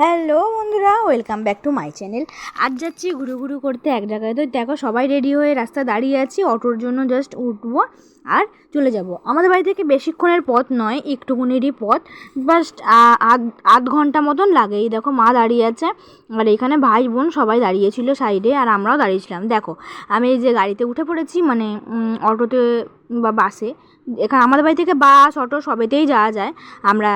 Hello বন্ধুরা, welcome back to my channel. আজ যাচ্ছি ঘুরু ঘুরু করতে এক জায়গায়। তো দেখো, সবাই রেডি হয়ে রাস্তা দাঁড়িয়ে আছি, অটোর জন্য জাস্ট উঠবো আর চলে যাব। আমাদের বাড়ি থেকে বেশিক্ষণের পথ নয়, একটুকুনেরই পথ। জাস্ট আধ আধ ঘণ্টা মতন লাগে। এই দেখো, মা দাঁড়িয়ে আছে, আর এখানে ভাই বোন সবাই দাঁড়িয়েছিল সাইডে, আর আমরাও দাঁড়িয়েছিলাম। দেখো, আমি এই যে গাড়িতে উঠে পড়েছি মানে অটোতে বা বাসে। এখানে আমাদের বাড়ি থেকে বাস, অটো সবেতেই যাওয়া যায়। আমরা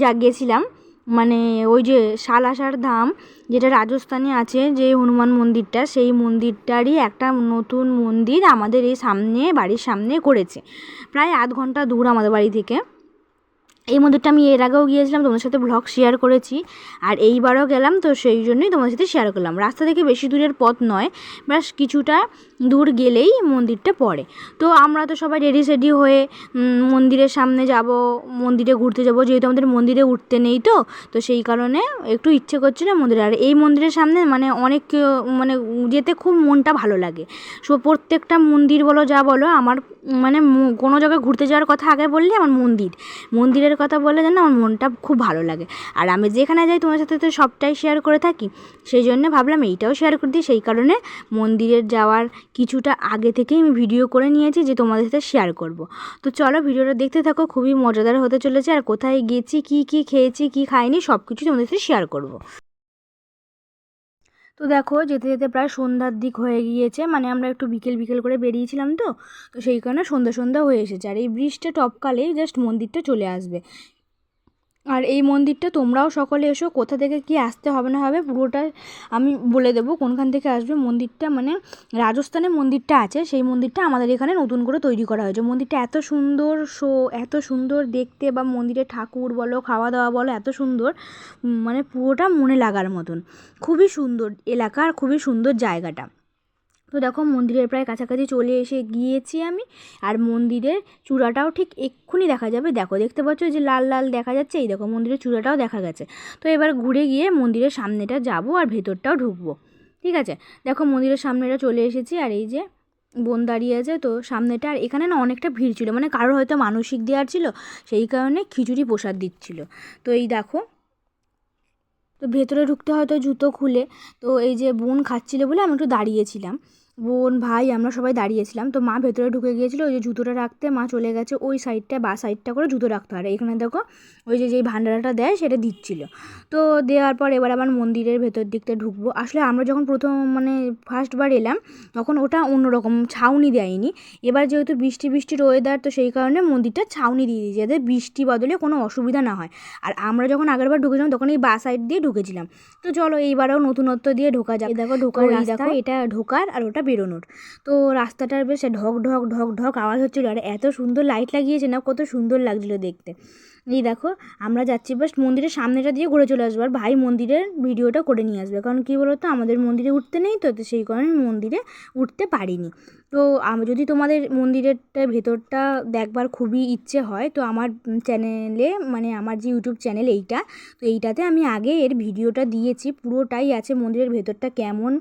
যা গেছিলাম মানে ওই যে সালাসার ধাম যেটা রাজস্থানে আছে, যে হনুমান মন্দিরটা, সেই মন্দিরটারই একটা নতুন মন্দির আমাদের এই সামনে, বাড়ির সামনে করেছে। প্রায় আধ ঘণ্টা দূর আমাদের বাড়ি থেকে। এই মন্দিরটা আমি এর আগেও গিয়েছিলাম, তোমাদের সাথে ব্লগ শেয়ার করেছি, আর এইবারও গেলাম, তো সেই জন্যই তোমাদের সাথে শেয়ার করলাম। রাস্তা থেকে বেশি দূরের পথ নয়, ব্যাস কিছুটা দূর গেলেই মন্দিরটা পড়ে। তো আমরা তো সবাই রেডি সেডি হয়ে মন্দিরের সামনে যাব, মন্দিরে ঘুরতে যাব, যেহেতু আমাদের মন্দিরে উঠতে নেই তো তো সেই কারণে একটু ইচ্ছে করছিল মন্দিরে। আর এই মন্দিরের সামনে মানে অনেক মানে যেতে খুব মনটা ভালো লাগে। সো প্রত্যেকটা মন্দির বলো, যা বলো, আমার মানে কোনো জায়গায় ঘুরতে যাওয়ার কথা আগে বললে, আমার মন্দির। মন্দিরের কথা বলে যেন আমার মনটা খুব ভালো লাগে। আর আমি যেখানে যাই, তোমার সাথে তো সবটাই শেয়ার করে থাকি। সেই জন্য ভাবলাম এইটাও শেয়ার করে দিই। সেই কারণে মন্দিরের যাওয়ার কিছুটা আগে থেকেই আমি ভিডিও করে নিয়েছি, যে তোমাদের সাথে শেয়ার করব। তো চলো ভিডিওটা দেখতে থাকো, খুবই মজাদার হতে চলেছে। আর কোথায় গেছি, কি কি খেয়েছি, কি খাইনি সব কিছু তোমাদের সাথে শেয়ার করব। তো দেখো যেতে যেতে প্রায় সন্ধ্যার দিক হয়ে গিয়েছে মানে আমরা একটু বিকেল বিকেল করে বেরিয়েছিলাম তো তো সেই কারণে সন্ধ্যা সন্ধ্যা হয়ে এসেছে। আর এই ব্রিজটা টপকালেই জাস্ট মন্দিরটা চলে আসবে। আর এই মন্দিরটা তোমরাও সকলে এসো, কোথা থেকে কি আসতে হবে না হবে পুরোটা আমি বলে দেবো, কোনখান থেকে আসবে মন্দিরটা মানে রাজস্থানে মন্দিরটা আছে, সেই মন্দিরটা আমাদের এখানে নতুন করে তৈরি করা হয়েছে। মন্দিরটা এত সুন্দর শো, এত সুন্দর দেখতে বা মন্দিরের ঠাকুর বলো খাওয়া দাওয়া বলো, এত সুন্দর মানে পুরোটা মনে লাগার মতন। খুবই সুন্দর এলাকা আর খুবই সুন্দর জায়গাটা। তো দেখো মন্দিরের প্রায় কাছাকাছি চলে এসে গিয়েছি আমি, আর মন্দিরের চূড়াটাও ঠিক এক্ষুনি দেখা যাবে। দেখো, দেখতে পাচ্ছ যে লাল লাল দেখা যাচ্ছে, এই দেখো মন্দিরের চূড়াটাও দেখা গেছে। তো এবার ঘুরে গিয়ে মন্দিরের সামনেটা যাব আর ভেতরটাও ঢুকবো, ঠিক আছে? দেখো মন্দিরের সামনেটা চলে এসেছি, আর এই যে বোন দাঁড়িয়ে আছে, তো সামনেটা, আর এখানে না অনেকটা ভিড় ছিল মানে কারোর হয়তো মানসিক দেওয়ার ছিল, সেই কারণে খিচুড়ি প্রসাদ দিচ্ছিল। তো এই দেখো, তো ভেতরে ঢুকতে হয়তো জুতো খুলে, তো এই যে বোন খাচ্ছিল বলে আমি একটু দাঁড়িয়েছিলাম। বোন ভাই আমরা সবাই দাঁড়িয়েছিলাম। তো মা ভেতরে ঢুকে গিয়েছিল ওই যে জুতোটা রাখতে মা চলে গেছে ওই সাইডটা বা সাইডটা করে জুতো রাখতে। হয় আর এখানে দেখো ওই যে যেই ভান্ডারাটা দেয় সেটা দিচ্ছিল। তো দেওয়ার পর এবার আবার মন্দিরের ভেতর দিকটা ঢুকবো। আসলে আমরা যখন প্রথম মানে ফার্স্টবার এলাম তখন ওটা অন্যরকম ছাউনি দেয়নি। এবার যেহেতু বৃষ্টি বৃষ্টির ওয়েদার তো সেই কারণে মন্দিরটা ছাউনি দিয়ে দিয়েছে যাতে বৃষ্টি বদলে কোনো অসুবিধা না হয়। আর আমরা যখন আগেরবার ঢুকেছিলাম তখন এই বা সাইড দিয়ে ঢুকেছিলাম। তো চলো এইবারও নতুনত্ব দিয়ে ঢোকা যাক। দেখো ঢোকার দেখো। এটা ঢোকার আর ওটা বেরোনোর। তো রাস্তাটার বেশ ঢক ঢক ঢক ঢক আওয়াজ হচ্ছিল। আর এত সুন্দর লাইট লাগিয়েছে না, কত সুন্দর লাগছিল দেখতে। এই দেখো, আমরা যাচ্ছি বাস মন্দিরের সামনেটা দিয়ে ঘুরে চলে আসব। আর ভাই মন্দিরের ভিডিওটা করে নিয়ে আসবে, কারণ কী বলতো, আমাদের মন্দিরে উঠতে নেই তো সেই কারণে মন্দিরে উঠতে পারিনি। তো আমি, যদি তোমাদের মন্দিরেরটা ভেতরটা দেখবার খুবই ইচ্ছে হয়, তো আমার চ্যানেলে মানে আমার যে ইউটিউব চ্যানেল এইটা, তো এইটাতে আমি আগে এর ভিডিওটা দিয়েছি, পুরোটাই আছে মন্দিরের ভেতরটা কেমন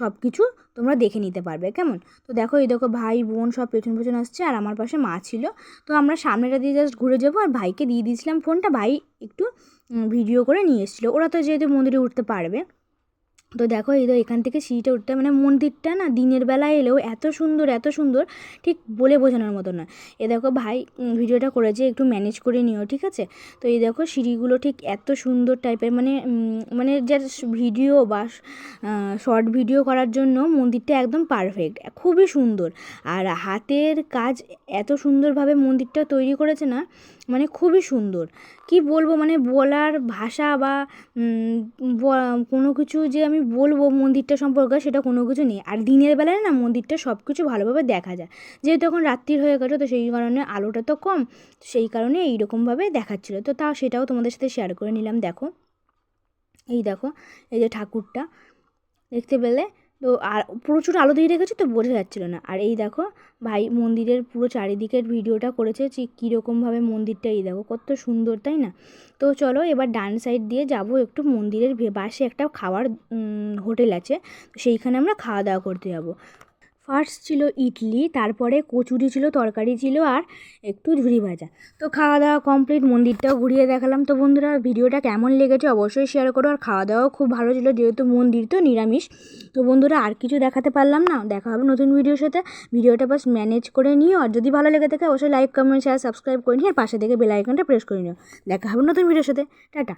সব কিছু তোমরা দেখে নিতে পারবে, কেমন? তো দেখো, এই দেখো ভাই, বোন সব পেছন পেছন আসছে, আর আমার পাশে মা ছিল। তো আমরা সামনেটা দিয়ে জাস্ট ঘুরে যাব, আর ভাইকে দিয়ে দিয়েছিলাম ফোনটা ভাই একটু ভিডিও করে নিয়ে এসেছিল। ওরা তো যেহেতু মন্দিরে উঠতে পারবে। তো দেখো, এই তো এখান থেকে সিঁড়িটা উঠতে মানে মন্দিরটা না দিনের বেলায় এলেও এত সুন্দর এত সুন্দর, ঠিক বলে বোঝানোর মতো না এ দেখো ভাই ভিডিওটা করেছে, একটু ম্যানেজ করে নিও, ঠিক আছে? তো এই দেখো সিঁড়িগুলো ঠিক এত সুন্দর টাইপের মানে মানে যার ভিডিও বা শর্ট ভিডিও করার জন্য মন্দিরটা একদম পারফেক্ট খুবই সুন্দর। আর হাতের কাজ এত সুন্দরভাবে মন্দিরটা তৈরি করেছে না মানে খুবই সুন্দর। কি বলব মানে বলার ভাষা বা, কোনো কিছু যে আমি বলব মন্দিরটা সম্পর্কে সেটা কোনো কিছু নেই। আর দিনের বেলায় না মন্দিরটা সব কিছু ভালোভাবে দেখা যায়। যেহেতু এখন রাত্রির হয়ে গেছে, তো সেই কারণে আলোটা তো কম সেই কারণে এইরকমভাবে দেখাচ্ছিলো। তো তাও সেটাও তোমাদের সাথে শেয়ার করে নিলাম, দেখো। এই দেখো, এই যে ঠাকুরটা, দেখতে পেলে তো আর প্রচুর আলো দিয়ে রেখেছে তো বোঝা যাচ্ছিল না। আর এই দেখো, ভাই মন্দিরের পুরো চারিদিকের ভিডিওটা করেছে যে কীরকমভাবে মন্দিরটা, এই দেখো কত সুন্দর, তাই না? তো চলো এবার ডান সাইড দিয়ে যাব একটু মন্দিরের পাশে একটা খাওয়ার হোটেল আছে, তো সেইখানে আমরা খাওয়া দাওয়া করতে যাব। ফার্স্ট ছিল ইডলি, তারপরে কচুরি ছিল, তরকারি ছিল আর একটু ঝুরি ভাজা। তো খাওয়া দাওয়া কমপ্লিট মন্দিরটাও ঘুরিয়ে দেখালাম। তো বন্ধুরা, ভিডিওটা কেমন লেগেছে অবশ্যই শেয়ার করো। আর খাওয়া দাওয়াও খুব ভালো ছিল, যেহেতু মন্দির তো নিরামিষ। তো বন্ধুরা, আর কিছু দেখাতে পারলাম না? দেখা হবে নতুন ভিডিওর সাথে। ভিডিওটা বাস ম্যানেজ করে নিও। আর যদি ভালো লেগে থাকে, অবশ্যই লাইক কমেন্ট শেয়ার সাবস্ক্রাইব করে নিও। আর পাশে থেকে বেল আইকনটা প্রেস করে নিও। দেখা হবে নতুন ভিডিওর সাথে। টাটা।